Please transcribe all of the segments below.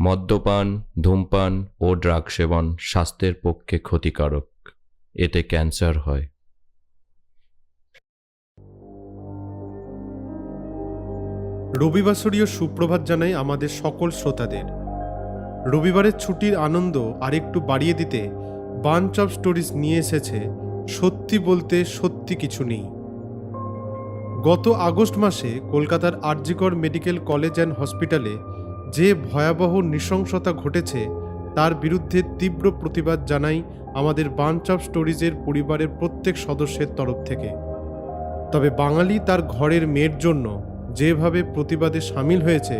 মদ্যপান, ধূমপান ও ড্রাগ সেবন স্বাস্থ্যের পক্ষে ক্ষতিকারক। এতে ক্যান্সার হয়। রবিবাসরীয় সুপ্রভাত জানাই আমাদের সকল শ্রোতাদের। রবিবারের ছুটির আনন্দ আরেকটু বাড়িয়ে দিতে বাঞ্চ অফ স্টোরিজ নিয়ে এসেছে, সত্যি বলতে সত্যি কিছু নেই। গত আগস্ট মাসে কলকাতার আরজিকর মেডিকেল কলেজ অ্যান্ড হসপিটালে যে ভয়াবহ নৃশংসতা ঘটেছে, তার বিরুদ্ধে তীব্র প্রতিবাদ জানাই আমাদের বাঞ্চ অফ স্টোরিজের পরিবারের প্রত্যেক সদস্যের তরফ থেকে। তবে বাঙালি তার ঘরের মেয়ের জন্য যেভাবে প্রতিবাদে সামিল হয়েছে,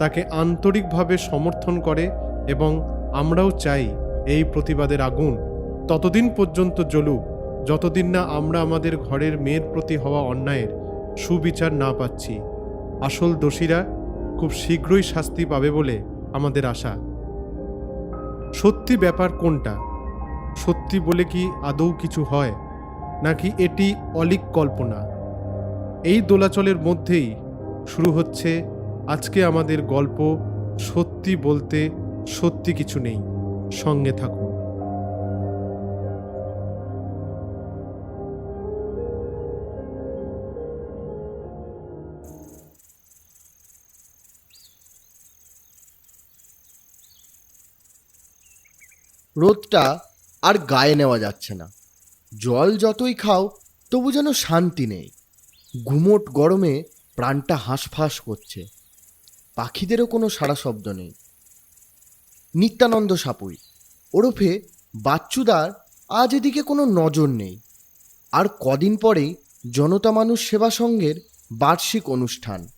তাকে আন্তরিকভাবে সমর্থন করে এবং আমরাও চাই এই প্রতিবাদের আগুন। ততদিন পর্যন্ত জ্বলুক, যতদিন না আমরা আমাদের ঘরের মেয়ের প্রতি হওয়া অন্যায়ের সুবিচার না পাচ্ছি। আসল দোষীরা খুব শীঘ্রই শাস্তি পাবে বলে আমাদের আশা। সত্যি ব্যাপার কোনটা? সত্যি বলে কি আদৌ কিছু হয়, নাকি এটি অলিক কল্পনা? এই দোলাচলের মধ্যেই শুরু হচ্ছে আজকে আমাদের গল্প সত্যি বলতে সত্যি কিছু নেই। সঙ্গে থাকুন। রোদটা আর গায়ে নেওয়া যাচ্ছে না। জল যতই খাও, তবু যেন শান্তি নেই। ঘুমোট গরমে প্রাণটা হাঁসফাঁস করছে। পাখিদেরও কোনো সাড়া শব্দ নেই। নিত্যানন্দ সাপুই। ওরফে বাচ্চুদার আজ এদিকে কোনো নজর নেই। আর কদিন পরেই জনতা মানুষ সেবা সংঘের বার্ষিক অনুষ্ঠান।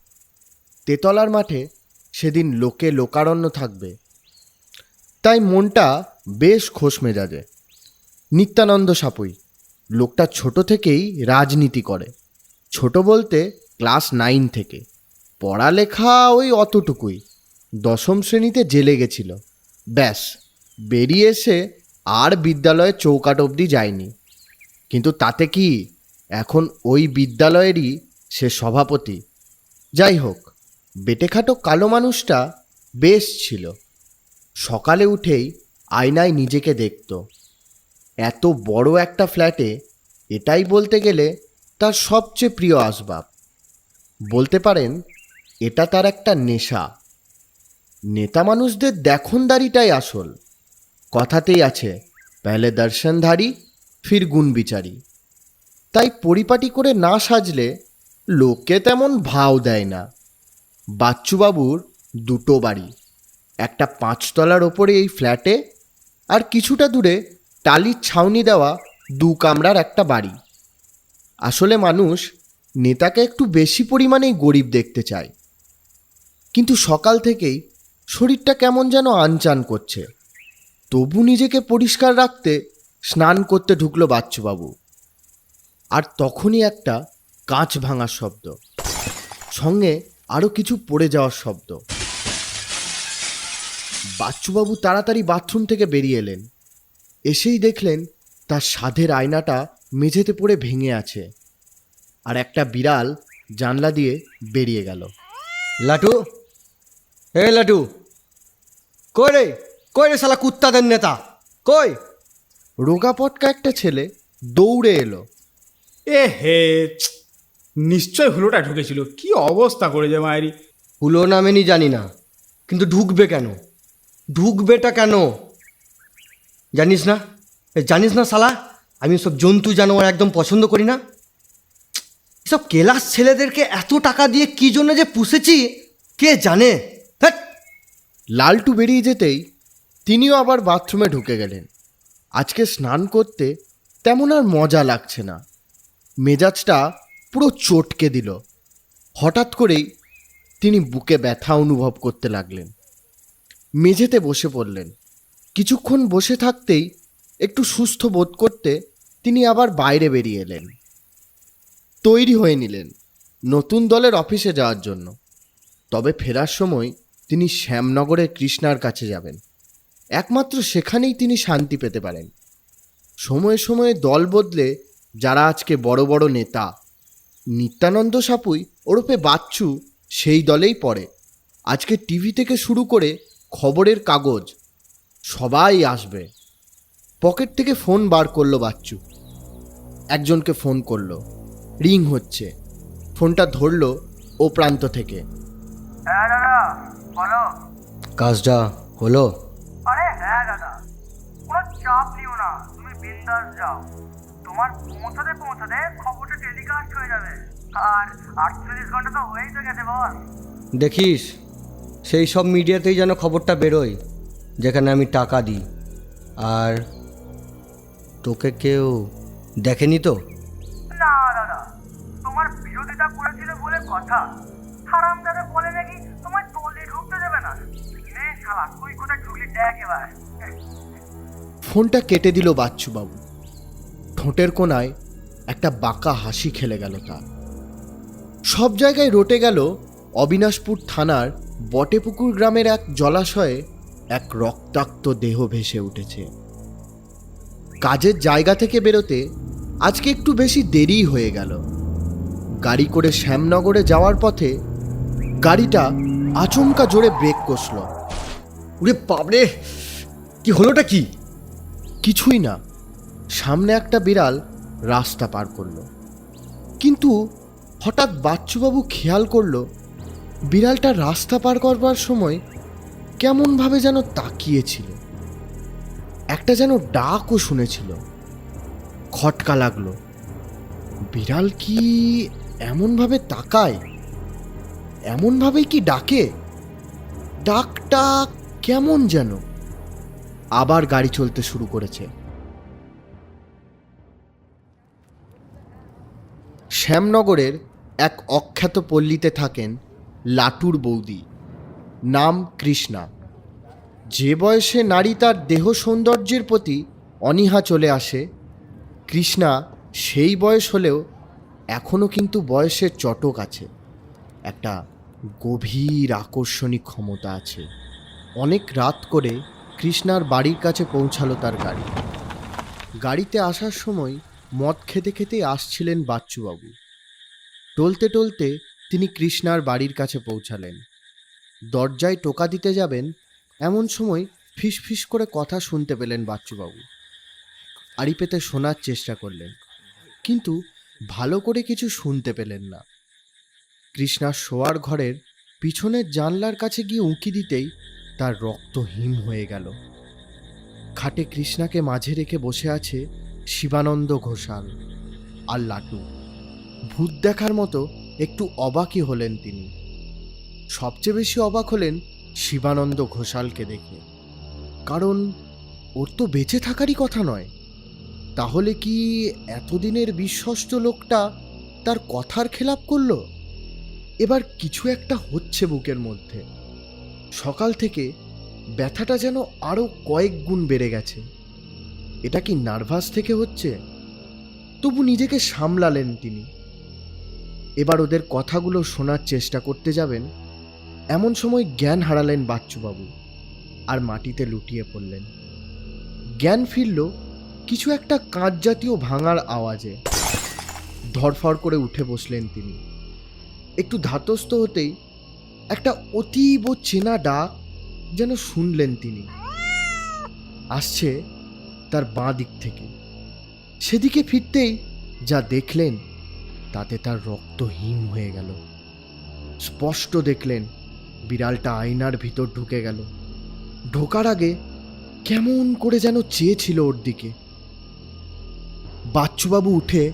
তেতলার মাঠে সেদিন লোকে লোকারণ্য থাকবে। তাই মনটা বেশ খোশ মেজাজে। নিত্যানন্দ সাপুই, লোকটা ছোট থেকেই রাজনীতি করে। ছোট বলতে ক্লাস নাইন থেকে। পড়ালেখা ওই অতটুকুই। দশম শ্রেণীতে জেলে গেছিল। ব্যাস, বেরিয়ে এসে আর বিদ্যালয়ে চৌকাট অবধি যায়নি। কিন্তু তাতে কি এখন ওই বিদ্যালয়েরই সে সভাপতি? যাই হোক, বেটেখাটো কালো মানুষটা বেশ ছিল। সকালে উঠেই আয়নায় নিজেকে দেখত। এত বড় একটা ফ্ল্যাটে এটাই বলতে গেলে তার সবচেয়ে প্রিয় আসবাব। বলতে পারেন, এটা তার একটা নেশা। নেতা মানুষদের দেখনদারিটাই আসল। কথাতেই আছে, পেলে দর্শনধারী, ফির গুণ বিচারি। তাই পরিপাটি করে না সাজলে লোকে তেমন ভাও দেয় না। বাচ্চুবাবুর দুটো বাড়ি, একটা পাঁচতলার ওপরে এই ফ্ল্যাটে আর কিছুটা দূরে টালির ছাউনি দেওয়া দু কামরার একটা বাড়ি। আসলে মানুষ নেতাকে একটু বেশি পরিমাণেই গরিব দেখতে চায়। কিন্তু সকাল থেকেই শরীরটা কেমন যেন আনচান করছে। তবু নিজেকে পরিষ্কার রাখতে স্নান করতে ঢুকলো বাচ্চুবাবু। আর তখনই একটা কাঁচ ভাঙার শব্দ। সঙ্গে আরও কিছু পড়ে যাওয়ার শব্দ। বাচ্চুবাবু তাড়াতাড়ি বাথরুম থেকে বেরিয়ে এলেন। এসেই দেখলেন তার সাধের আয়নাটা মেঝেতে পড়ে ভেঙে আছে। আর একটা বিড়াল জানলা দিয়ে বেরিয়ে গেল। লাটু? হে লাটু কই রে কই রে শালা কুত্তাদের নেতা কই? রোগা পটকা একটা ছেলে দৌড়ে এলো। এ হে নিশ্চয় হুলোটা ঢুকেছিল। কি অবস্থা করেছে মায়েরি হুলো নামেনি জানি না কিন্তু ঢুকবে কেন? ঢুকবেটা কেন? জানিস না? এ, জানিস না শালা আমি সব জন্তু জানোয়ার একদম পছন্দ করি না। সব কেলাস ছেলেদেরকে এত টাকা দিয়ে কি জন্য যে পুষেছি কে জানে? লালটু বেরিয়ে যেতেই তিনিও আবার বাথরুমে ঢুকে গেলেন। আজকে স্নান করতে তেমন আর মজা লাগছে না। মেজাজটা পুরো চটকে দিল। হঠাৎ করেই তিনি বুকে ব্যথা অনুভব করতে লাগলেন। মেঝেতে বসে পড়লেন। কিছুক্ষণ বসে থাকতেই একটু সুস্থ বোধ করতে তিনি আবার বাইরে বেরিয়ে এলেন। তৈরি হয়ে নিলেন নতুন দলের অফিসে যাওয়ার জন্য। তবে ফেরার সময় তিনি শ্যামনগরের কৃষ্ণার কাছে যাবেন। একমাত্র সেখানেই তিনি শান্তি পেতে পারেন। সময়ে সময়ে দল বদলে যারা আজকে বড় বড় নেতা, নিত্যানন্দ সাপুই, ওরফে বাচ্চু, সেই দলেই পড়ে। আজকে টিভি থেকে শুরু করে খবরের কাগজ, সবাই আসবে। পকেট থেকে ফোন বার করল বাচ্চু। একজনকে ফোন করল। রিং হচ্ছে। ফোনটা ধরলো ও প্রান্ত থেকে। হ্যাঁ দাদা। বলো। কাজটা হলো? আরে হ্যাঁ দাদা কোনো চাপ নিও না তুমি বিন্দাস যাও। তোমার পৌঁছাতে পৌঁছাতে খবরটা টেলিকাস্ট হয়ে যাবে। আর আটচল্লিশ ঘণ্টা তো হয়েই তো গেছে বল। দেখিস সেই সব মিডিয়াতেই যেন খবরটা বেরোয় যেখানে আমি টাকা দিই। আর তোকে কেউ দেখেনি তো? না দাদা তোমার বিরোধিতা করেছিল বলে কথা। হারাম দাদা বলে নাকি ফোনটা কেটে দিল বাচ্চুবাবু। ঠোঁটের কোনায় একটা বাঁকা হাসি খেলে গেল তার। সব জায়গায় রটে গেল অবিনাশপুর থানার বটেপুকুর গ্রামের এক জলাশয়ে এক রক্তাক্ত দেহ ভেসে উঠেছে। কাজের জায়গা থেকে বেরোতে আজকে একটু বেশি দেরি হয়ে গেল। গাড়ি করে শ্যামনগরে যাওয়ার পথে গাড়িটা আচমকা জোরে ব্রেক কষলো। উরে বাবরে কি হলোটা কি? কিছুই না, সামনে একটা বিড়াল রাস্তা পার করল। কিন্তু হঠাৎ বাচ্চুবাবু খেয়াল করল, বিড়ালটা রাস্তা পার করবার সময় কেমনভাবে যেন তাকিয়েছিল। একটা যেন ডাকও শুনেছিল। খটকা লাগল, বিড়াল কি এমনভাবে তাকায়? এমনভাবেই কি ডাকে? ডাকটা কেমন যেন আবার গাড়ি চলতে শুরু করেছে। শ্যামনগরের এক অখ্যাত পল্লীতে থাকেন লাটুর বৌদি, নাম কৃষ্ণা। যে বয়সে নারী তার দেহ সৌন্দর্যের প্রতি অনীহা চলে আসে, কৃষ্ণা সেই বয়স হলেও এখনও কিন্তু বয়সের চটক আছে, একটা গভীর আকর্ষণী ক্ষমতা আছে। অনেক রাত করে কৃষ্ণার বাড়ির কাছে পৌঁছালো তার গাড়ি। গাড়িতে আসার সময় মদ খেতে খেতে আসছিলেন বাচ্চুবাবু। টলতে টলতে তিনি কৃষ্ণার বাড়ির কাছে পৌঁছালেন। দরজায় টোকা দিতে যাবেন এমন সময় ফিস ফিস করে কথা শুনতে পেলেন বাচ্চুবাবু। আড়ি পেতে শোনার চেষ্টা করলেন, কিন্তু ভালো করে কিছু শুনতে পেলেন না। কৃষ্ণার শোয়ার ঘরের পিছনের জানলার কাছে গিয়ে উঁকি দিতেই তার রক্ত হিম হয়ে গেল। খাটে কৃষ্ণাকে মাঝে রেখে বসে আছে শিবানন্দ ঘোষাল আর লাটু। ভূত দেখার মতো একটু অবাকই হলেন তিনি। সবচেয়ে বেশি অবাক হলেন শিবানন্দ ঘোষালকে দেখে। কারণ ওর তো বেঁচে থাকারই কথা নয়। তাহলে কি এতদিনের বিশ্বস্ত লোকটা তার কথার খেলাপ করল? এবার কিছু একটা হচ্ছে বুকের মধ্যে। সকাল থেকে ব্যথাটা যেন আরও কয়েক গুণ বেড়ে গেছে। এটা কি নার্ভাস থেকে হচ্ছে? তবু নিজেকে সামলালেন তিনি। এবার ওদের কথাগুলো শোনার চেষ্টা করতে যাবেন, এমন সময় জ্ঞান হারালেন বাচ্চুবাবু আর মাটিতে লুটিয়ে পড়লেন। জ্ঞান ফিরল কিছু একটা কাঁচ জাতীয় ভাঙার আওয়াজে। ধরফর করে উঠে বসলেন তিনি। একটু ধাতস্থ হতেই একটা অতীব চেনা ডাক যেন শুনলেন তিনি। আসছে তার বাঁ দিক থেকে। সেদিকে ফিরতেই যা দেখলেন, তাতে তার রক্ত হিম হয়ে গেল। স্পষ্ট দেখলেন, বিড়ালটা আয়নার ভিতর ঢুকে গেল। ঢোকার আগে কেমন করে যেন চেয়েছিল ওর দিকে। বাচ্চুবাবু উঠে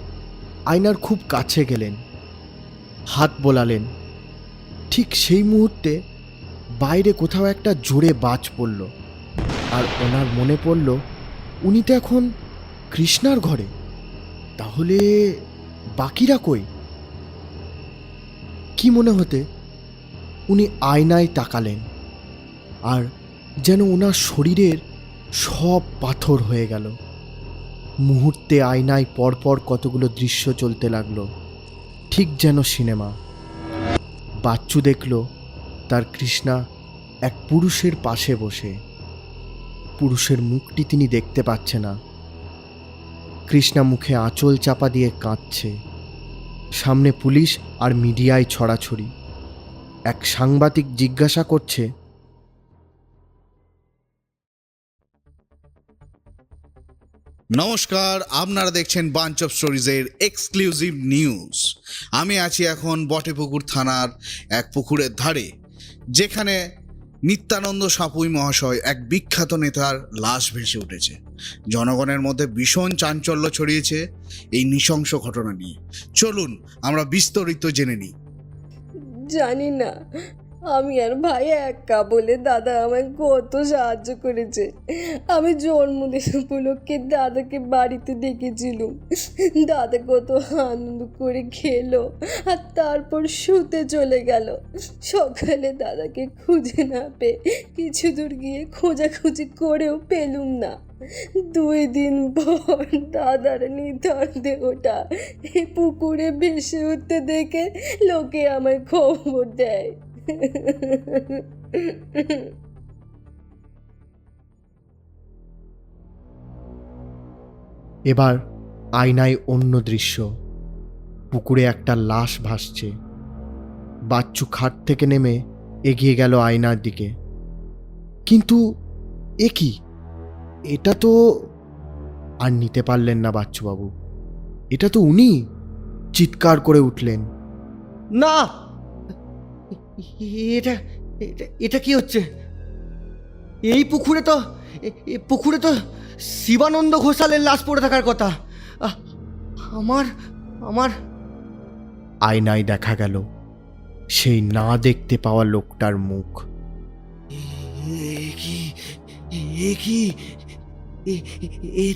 আয়নার খুব কাছে গেলেন। হাত বোলালেন। ঠিক সেই মুহূর্তে বাইরে কোথাও একটা জোরে বাজ পড়ল আর ওনার মনে পড়ল, উনি তো এখন কৃষ্ণার ঘরে। তাহলে বাকিরা কই? কি মনে হতে, উনি আয়নায় তাকালেন আর যেন ওনার শরীরের সব পাথর হয়ে গেল। মুহূর্তে আয়নায় পরপর কতগুলো দৃশ্য চলতে লাগল, ঠিক যেন সিনেমা। বাচ্চু দেখল, তার কৃষ্ণা এক পুরুষের পাশে বসে। পুরুষের মুখটি তিনি দেখতে পাচ্ছে না। কৃষ্ণা মুখে আঁচল চাপা দিয়ে কাঁদছে। সামনে পুলিশ আর মিডিয়ায় ছড়াছড়ি। এক সাংবাদিক জিজ্ঞাসা করছে নমস্কার, আপনারা দেখছেন বাঞ্চ অফ স্টোরিজের এক্সক্লুসিভ নিউজ আমি আছি এখন বটেপুকুর থানার এক পুকুরের ধারে, যেখানে নিত্যানন্দ সাপুই মহাশয় এক বিখ্যাত নেতার লাশ ভেসে উঠেছে। জনগণের মধ্যে ভীষণ চাঞ্চল্য ছড়িয়েছে এই নৃশংস ঘটনা নিয়ে। চলুন, আমরা বিস্তারিত জেনে নিই। জানি না আমি আর ভাই একা বলে দাদা আমায় কত সাহায্য করেছে। আমি জন্মদিন উপলক্ষে দাদাকে বাড়িতে ডেকেছিলুম দাদা কত আনন্দ করে খেলো আর তারপর শুতে চলে গেল। সকালে দাদাকে খুঁজে না পেয়ে কিছু দূর গিয়ে খোঁজাখুঁজি করেও পেলুম না। দুই দিন পর দাদার নিথর দেহটা এই পুকুরে ভেসে উঠতে দেখে লোকে আমায় খবর দেয়। এবার আয়নায় অন্য দৃশ্য। পুকুরে একটা লাশ ভাসছে। বাচ্চু খাট থেকে নেমে এগিয়ে গেল আয়নার দিকে। কিন্তু এ কি? এটা তো আর নিতে পারলেন না বাচ্চুবাবু। এটা তো উনি। চিৎকার করে উঠলেন। না! এটা এটা এটা কি হচ্ছে? এই পুকুরে তো পুকুরে তো শিবানন্দ ঘোষালের লাশ পড়ে থাকার কথা। আমার আমার। আয়নায় দেখা গেল সেই না দেখতে পাওয়া লোকটার মুখ। এ কি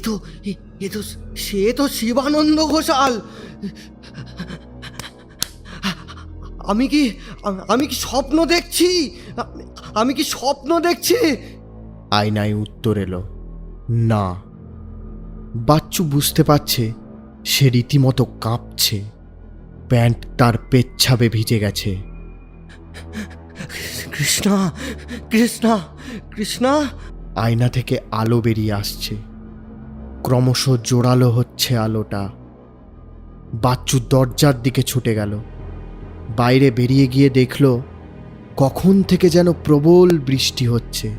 তো এ তো সে তো শিবানন্দ ঘোষাল। আমি কি আমি কি স্বপ্ন দেখছি? আমি কি স্বপ্ন দেখছি? আয়নায় উত্তর এলো, না। বাচ্চু বুঝতে পারছে, সে রীতিমতো কাঁপছে। প্যান্ট তার পেচ্ছাবে ভিজে গেছে। কৃষ্ণা কৃষ্ণা কৃষ্ণা। আয়না থেকে আলো বেরিয়ে আসছে। ক্রমশ জোরালো হচ্ছে আলোটা। বাচ্চু দরজার দিকে ছুটে গেল। বাইরে বেরিয়ে গিয়ে দেখল, কখন থেকে যেন প্রবল বৃষ্টি হচ্ছে।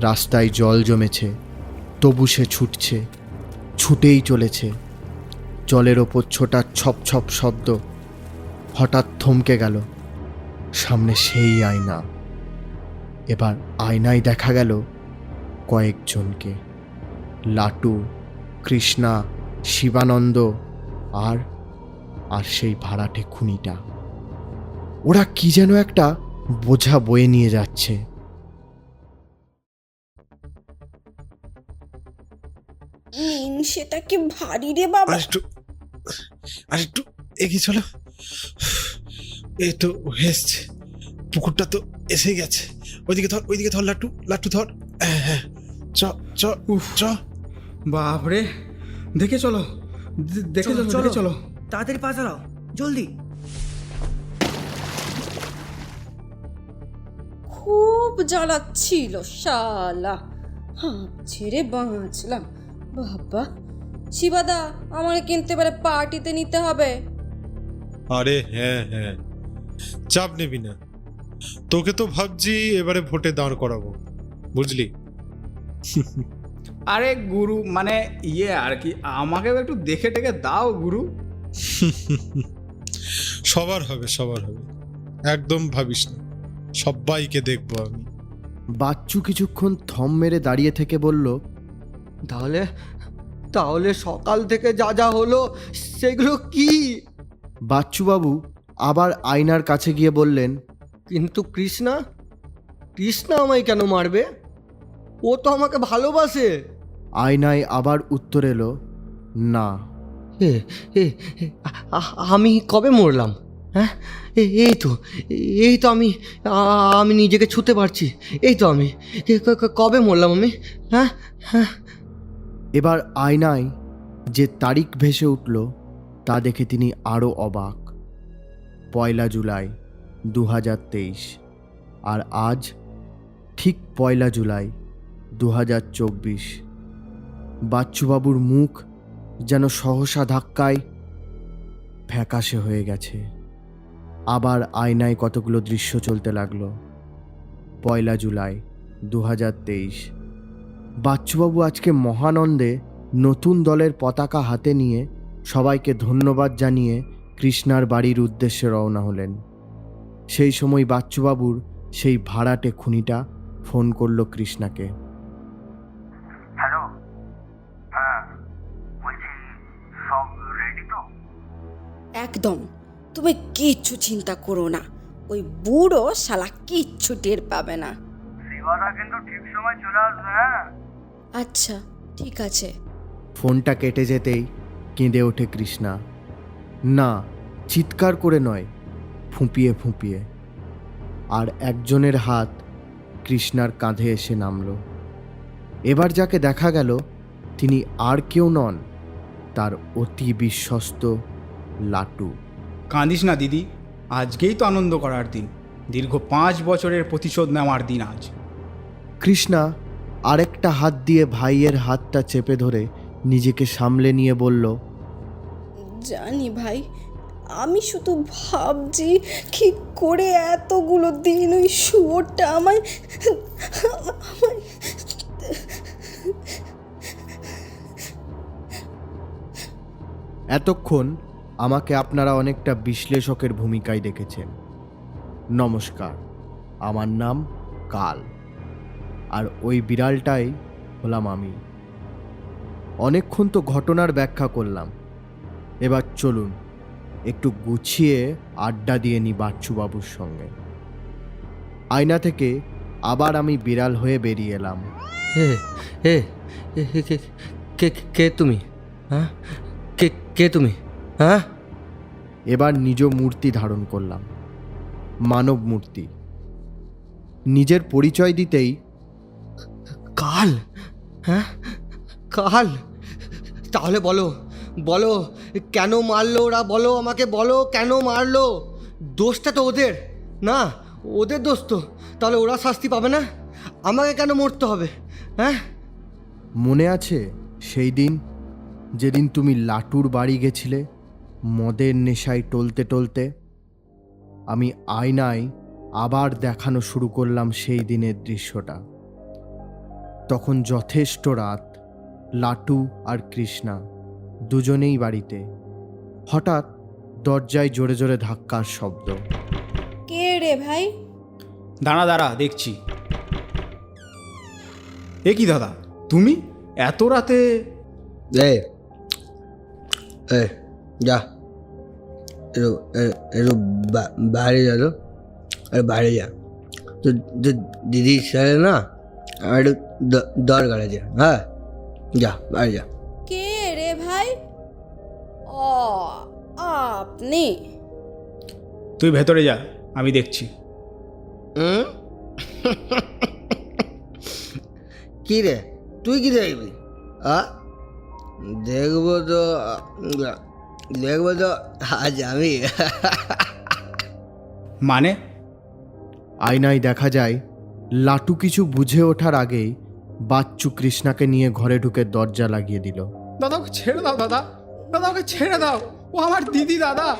রাস্তায় জল জমেছে, তবু সে ছুটছে, ছুটেই চলেছে। জলের ওপর ছোটার ছপ ছপ শব্দ হঠাৎ থমকে গেল। সামনে সেই আয়না। এবার আয়নায় দেখা গেল কয়েকজনকে। লাটু, কৃষ্ণা, শিবানন্দ আর আর সেই ভাড়াটে খুনিটা। ওরা কি যেন একটা বোঝা বয়ে নিয়ে যাচ্ছে। নিন সেটা কি ভারী রে বাবা? আর একটু আর একটু এগিয়ে চলো। এই তো এসছে। পুকুরটা তো এসে গেছে। ওইদিকে ধর ওইদিকে ধর লাট্টু লাট্টু ধর। হ্যাঁ হ্যাঁ। চ চ উফ। চ। বাপরে। দেখে চলো। দেখে চলো চলো তাড়াতাড়ি পা চালাও জলদি। খুব জ্বালাচ্ছিল শালা। হাঁপ ছেড়ে বাঁচলাম। বাবা শিবাদা আমাকে কিনতে পারে পার্টিতে নিতে হবে। আরে হ্যাঁ হ্যাঁ। চাপ নিবি না। তোকে তো ভাবছি এবারে ভোটে দাঁড় করাবো। বুঝলি? আরে গুরু মানে ইয়ে আর কি আমাকেও একটু দেখে টেকে দাও গুরু। সবার হবে সবার হবে। একদম ভাবিস না। সবাইকে দেখব আমি। বাচ্চু কিছুক্ষণ থম মেরে দাঁড়িয়ে থেকে বলল তাহলে তাহলে সকাল থেকে যা যা হলো সেগুলো কি? বাচ্চুবাবু আবার আয়নার কাছে গিয়ে বললেন কিন্তু কৃষ্ণা কৃষ্ণা আমায় কেন মারবে? ও তো আমাকে ভালোবাসে। আয়নায় আবার উত্তর এলো না। আমি কবে মরলাম? হ্যাঁ? এই তো এই তো আমি আমি নিজেকে ছুতে পারছি। এই তো আমি। কবে মরলাম আমি? হ্যাঁ? হ্যাঁ? এবার আয়নায় যে তারিখ ভেসে উঠল, তা দেখে তিনি আরও অবাক। পয়লা জুলাই দু হাজার তেইশ, আর আজ ঠিক পয়লা জুলাই দু হাজার চব্বিশ। বাচ্চুবাবুর মুখ যেন সহসা ধাক্কায় ফ্যাকাশে হয়ে গেছে। আবার আয়নায় কতগুলো দৃশ্য চলতে লাগল। পয়লা জুলাই দু হাজার তেইশ। বাচ্চুবাবু আজকে মহানন্দে নতুন দলের পতাকা হাতে নিয়ে সবাইকে ধন্যবাদ জানিয়ে কৃষ্ণার বাড়ির উদ্দেশ্যে রওনা হলেন। সেই সময় বাচ্চুবাবুর সেই ভাড়াটে খুনিটা ফোন করল কৃষ্ণাকে। হ্যালো হ্যাঁ বলছি সব রেডি তো? একদম। তুমি কিচ্ছু চিন্তা করো না। ওই বুড়ো শালা কিচ্ছু টের পাবে না। কিন্তু ঠিক সময় চলে আসবে হ্যাঁ? আচ্ছা ঠিক আছে। ফোনটা কেটে যেতেই কেঁদে ওঠে কৃষ্ণা। না চিৎকার করে নয় ফুঁপিয়ে ফুঁপিয়ে। আর একজনের হাত কৃষ্ণার কাঁধে এসে নামল। এবার যাকে দেখা গেল তিনি আর কেউ নন তার অতি বিশ্বস্ত লাটু। কাঁদিস না দিদি আজকেই তো আনন্দ করার দিন। দীর্ঘ পাঁচ বছরের প্রতিশোধ নেওয়ার দিন আজ। কৃষ্ণা আরেকটা হাত দিয়ে ভাইয়ের হাতটা চেপে ধরে নিজেকে সামলে নিয়ে বলল জানি ভাই আমি শুধু ভাবছি কি করে এতগুলো দিন ওই শুয়োরটা আমায় আমায় এতক্ষণ আমাকে আপনারা অনেকটা বিশ্লেষকের ভূমিকায় দেখেছেন নমস্কার, আমার নাম কাল, আর ওই বিড়ালটাই হলাম আমি। অনেকক্ষণ তো ঘটনার ব্যাখ্যা করলাম। এবার চলুন, একটু গুছিয়ে আড্ডা দিয়ে নি বাচ্চুবাবুর সঙ্গে। আয়না থেকে আবার আমি বিড়াল হয়ে বেরিয়ে এলাম। কে কে তুমি? হ্যাঁ? কে তুমি? হ্যাঁ? এবার নিজ মূর্তি ধারণ করলাম। মানব মূর্তি। নিজের পরিচয় দিতেই কাল? হ্যাঁ? কাল? তাহলে বলো বলো কেন মারলো ওরা? বলো আমাকে বলো কেন মারলো? দোষটা তো ওদের না? ওদের দোষ তো। তাহলে ওরা শাস্তি পাবে না? আমাকে কেন মরতে হবে? হ্যাঁ? মনে আছে সেই দিন যেদিন তুমি লাটুর বাড়ি গেছিলে? মদের নেশায় টলতে টলতে আমি আয়নায় আবার দেখানো শুরু করলাম সেই দিনের দৃশ্যটা। তখন যথেষ্ট রাত লাটু আর কৃষ্ণা দুজনেই বাড়িতে। হঠাৎ দরজায় জোরে জোরে ধাক্কার শব্দ। কে রে ভাই? দাঁড়া দাঁড়া দেখছি। এ কি দাদা তুমি? এত রাতে এ এ যা। একটু বাইরে যা তো আরে বাইরে যা। তো তো দিদির সাথে না আমার একটু দ- দরকার আছে হ্যাঁ? যা বাইরে যা। কে রে ভাই? ও আপনি। তুই ভেতরে যা আমি দেখছি। হুম? কি রে? তুই কি দেখবি? আ? দেখব তো দেখব তো আজ আমি। মানে? আয়নায় দেখা যায় লাটু কিছু বুঝে ওঠার আগেই বাচ্চু কৃষ্ণাকে নিয়ে ঘরে ঢুকে দরজা লাগিয়ে দিল। দাদা ওকে ছেড়ে দাও দাদা। দাদা ওকে ছেড়ে দাও। ও আমার দিদি দাদা।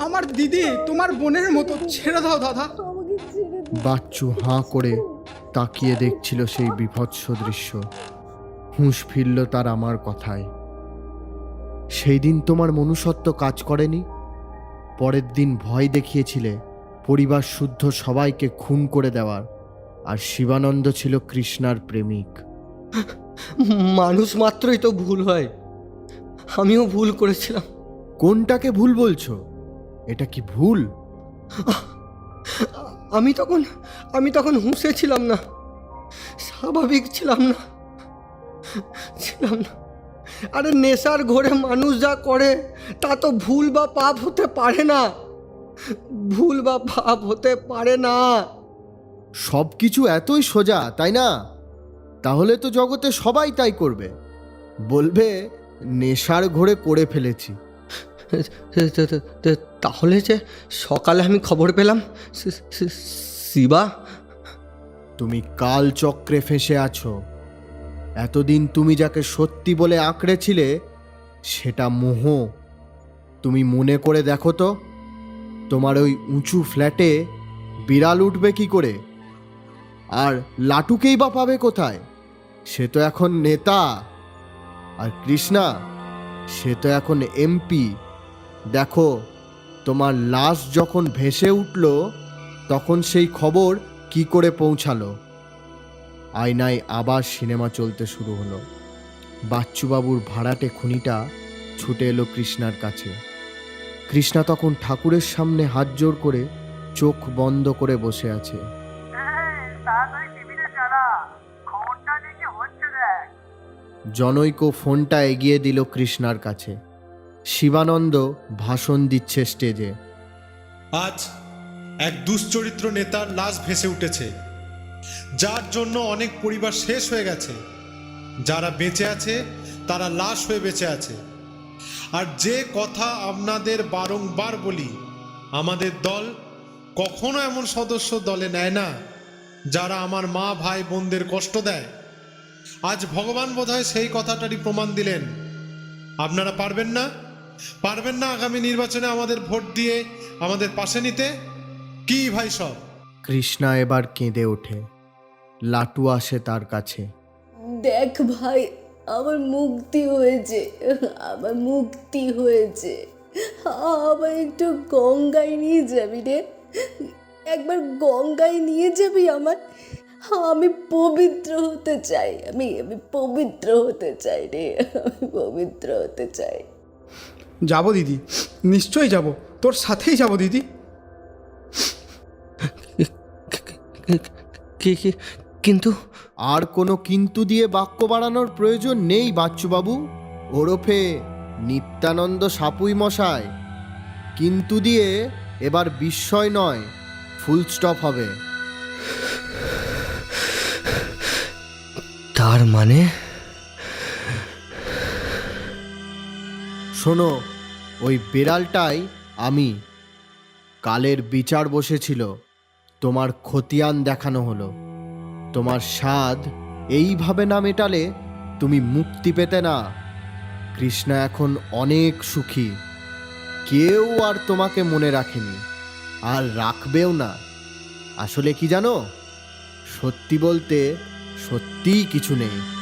আমার দিদি তোমার বোনের মতো। ছেড়ে দাও দাদা। বাচ্চু হাঁ করে তাকিয়ে দেখছিল সেই বিভৎস দৃশ্য। হুঁশ ফিরল তার আমার কথায়। সেই দিন তোমার মনুষ্যত্ব কাজ করেনি? পরের দিন ভয় দেখিয়েছিলে পরিবার শুদ্ধ সবাইকে খুন করে দেওয়ার আর শিবানন্দ ছিল কৃষ্ণার প্রেমিক। মানুষ মাত্রই তো ভুল হয়। আমিও ভুল করেছিলাম। কোনটাকে ভুল বলছো? এটা কি ভুল? আমি তখন আমি তখন হুঁশে ছিলাম না। স্বাভাবিক ছিলাম না। ছিলাম না। আরে নেশার ঘোরে মানুষ যা করে তা তো ভুল বা পাপ হতে পারে না। ভুল বা পাপ হতে পারে না। সব কিছু এতই সোজা তাই না? তাহলে তো জগতে সবাই তাই করবে। বলবে নেশার ঘোরে করে ফেলেছি। তাহলে যে সকালে আমি খবর পেলাম শিবা? তুমি কাল চক্রে ফেসে আছো। এতদিন তুমি যাকে সত্যি বলে আঁকড়েছিলে, সেটা মোহ। তুমি মনে করে দেখো তো, তোমার ওই উঁচু ফ্ল্যাটে বিড়াল উঠবে কি করে? আর লাটুকেই বা পাবে কোথায়? সে তো এখন নেতা। আর কৃষ্ণা, সে তো এখন এমপি। দেখো, তোমার লাশ যখন ভেসে উঠল, তখন সেই খবর কি করে পৌঁছালো? আয়নায় আবার সিনেমা চলতে শুরু হলো। বাচ্চুবাবুর ভাড়াটে খুনিটা ছুটে এলো কৃষ্ণার কাছে। কৃষ্ণা তখন ঠাকুরের সামনে হাত জোর করে চোখ বন্ধ করে বসে আছে। জনৈক ফোনটা এগিয়ে দিল কৃষ্ণার কাছে। শিবানন্দ ভাষণ দিচ্ছে স্টেজে। আজ এক দুশ্চরিত্র নেতার লাশ ভেসে উঠেছে। যার জন্য অনেক পরিবার শেষ হয়ে গেছে। যারা বেঁচে আছে, তারা লাশ হয়ে বেঁচে আছে। আর যে কথা আপনাদের বারংবার বলি, আমাদের দল কখনো এমন সদস্য দলে নেয় না, যারা আমার মা, ভাই, বোনদের কষ্ট দেয়। আজ ভগবান বোধহয় সেই কথাটারই প্রমাণ দিলেন। আপনারা পারবেন না? পারবেন না আগামী নির্বাচনে আমাদের ভোট দিয়ে আমাদের পাশে নিতে? কি ভাই সব? কৃষ্ণা এবার কেঁদে ওঠে। লাটু আসে তার কাছে। দেখ ভাই আমার মুক্তি হয়েছে আমার মুক্তি হয়েছে। আমার একটু গঙ্গায় নিয়ে যাবি রে। একবার গঙ্গায় নিয়ে যাবি আমার আমি পবিত্র হতে চাই আমি আমি পবিত্র হতে চাই রে আমি পবিত্র হতে চাই। যাব দিদি নিশ্চয়ই যাব। তোর সাথেই যাব দিদি। কি কি কিন্তু? আর কোনো কিন্তু দিয়ে বাক্য বাড়ানোর প্রয়োজন নেই বাচ্চুবাবু। ওরফে নিত্যানন্দ সাপুই মশাই। কিন্তু দিয়ে এবার বিস্ময় নয় ফুল স্টপ হবে। তার মানে? শোনো ওই বেড়ালটাই আমি। কালের বিচার বসেছিল। তোমার খতিয়ান দেখানো হলো। তোমার স্বাদ এইভাবে না মেটালে তুমি মুক্তি পেতে না। কৃষ্ণা এখন অনেক সুখী। কেউ আর তোমাকে মনে রাখেনি। আর রাখবেও না। আসলে কি জানো? সত্যি বলতে সত্যিই কিছু নেই।